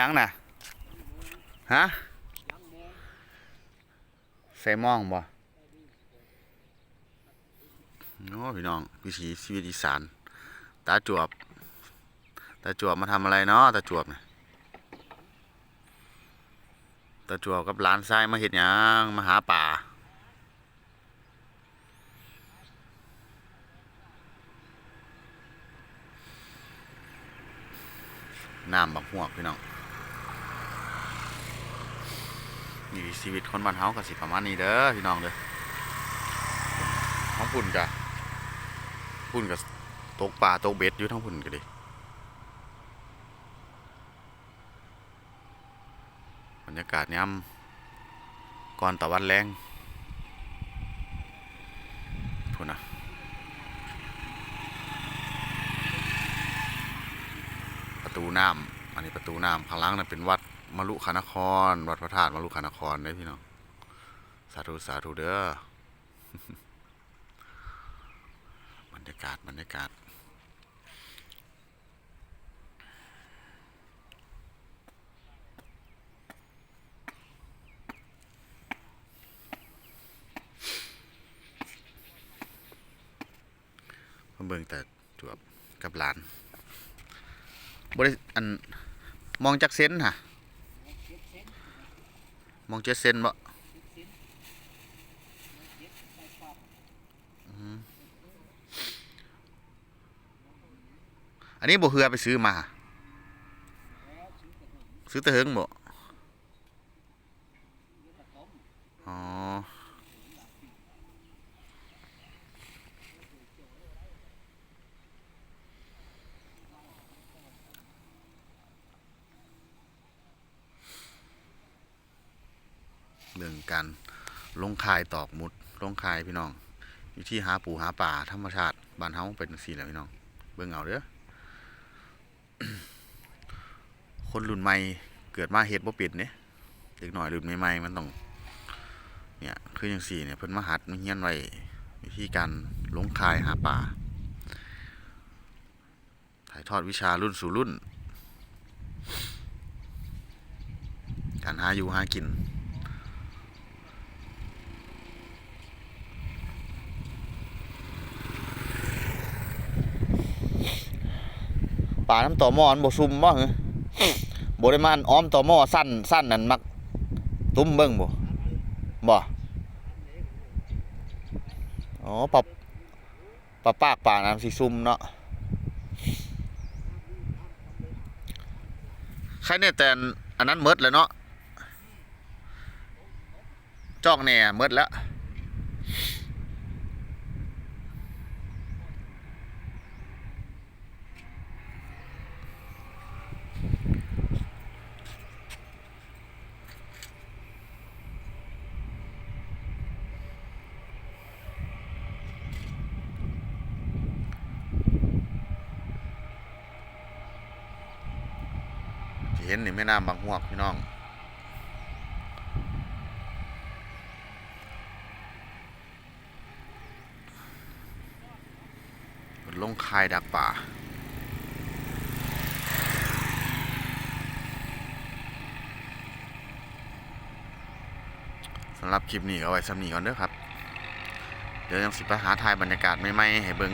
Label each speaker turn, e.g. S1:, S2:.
S1: ยังน่ะฮะใส่มองบ่โอ้พี่น้องวิถีชีวิตอีสานตาจวบตาจวบมาทำอะไรเนาะตาจวบเนี่ยตาจวบกับหลานชายมาเห็ดหยังมาหาป่าน้ำบักหวกพี่น้อง นี่ชีวิตคนบ้านเฮาก็สิประมาณนี้เด้อพี่น้องเด้อท้องปุ่นกะปุ่นกะตกปลาตกเบ็ดอยู่ทั้งปุ่นก็ดิบรรยากาศยามก่อนตะวันแรงพุ่นนะประตูน้ำอันนี้ประตูน้ำข้างล่างนั่นเป็นวัด มรุขานคร วัดพระธาตุมรุขานครเด้พี่น้อง สาธุ สาธุเด้อบรรยากาศบรรยากาศเบิ่งแต่จวบกับหลานบริอันมองจากเซนฮะ มองเจ็ดเซนบ่อันนี้บ่เฮือไปซื้อมา ซื้อตะเฮิงบ่อ๋อ เรื่องการลงคายตอกมุดลงคายพี่น้องอยู่ที่หาปูหาป่าธรรมชาติบ้านเฮาเป็นจังซี่แหละพี่น้อง เบิ่งเอาเด้อคนรุ่นใหม่เกิดมาเฮ็ดบ่เป็นเด้เด็กหน้อยรุ่นใหม่ๆมันต้องเนี่ยคือจังซี่เนี่ยเพิ่นมาหัดมาเรียนไว้วิธีการลงคายหาป่าถ่ายทอดวิชารุ่นสู่รุ่น การหาอยู่หากิน ป่าน้ำต่อหม้อมันบ่ซุ่มบ่เหรอบ่ได้มาอันอ้อมต่อหม้อสั้นสั้นนั่นมักตุ้มเบิ่งบ่บ่อ๋อปรับปรับปากป่าน้ำสิซุ่มเนาะใครเนี่ยแต่อันอันนั้นหมดแล้วเนาะจอกแหน่หมดแล้ว เห็นนี่แม่น้ำบางหวกพี่น้องลงคายดักป่าสำหรับคลิปนี้เอาไว้สำนีก่อนเด้อครับ เดี๋ยวยังสิไปหาถ่ายบรรยากาศใหม่ๆให้เบิ่ง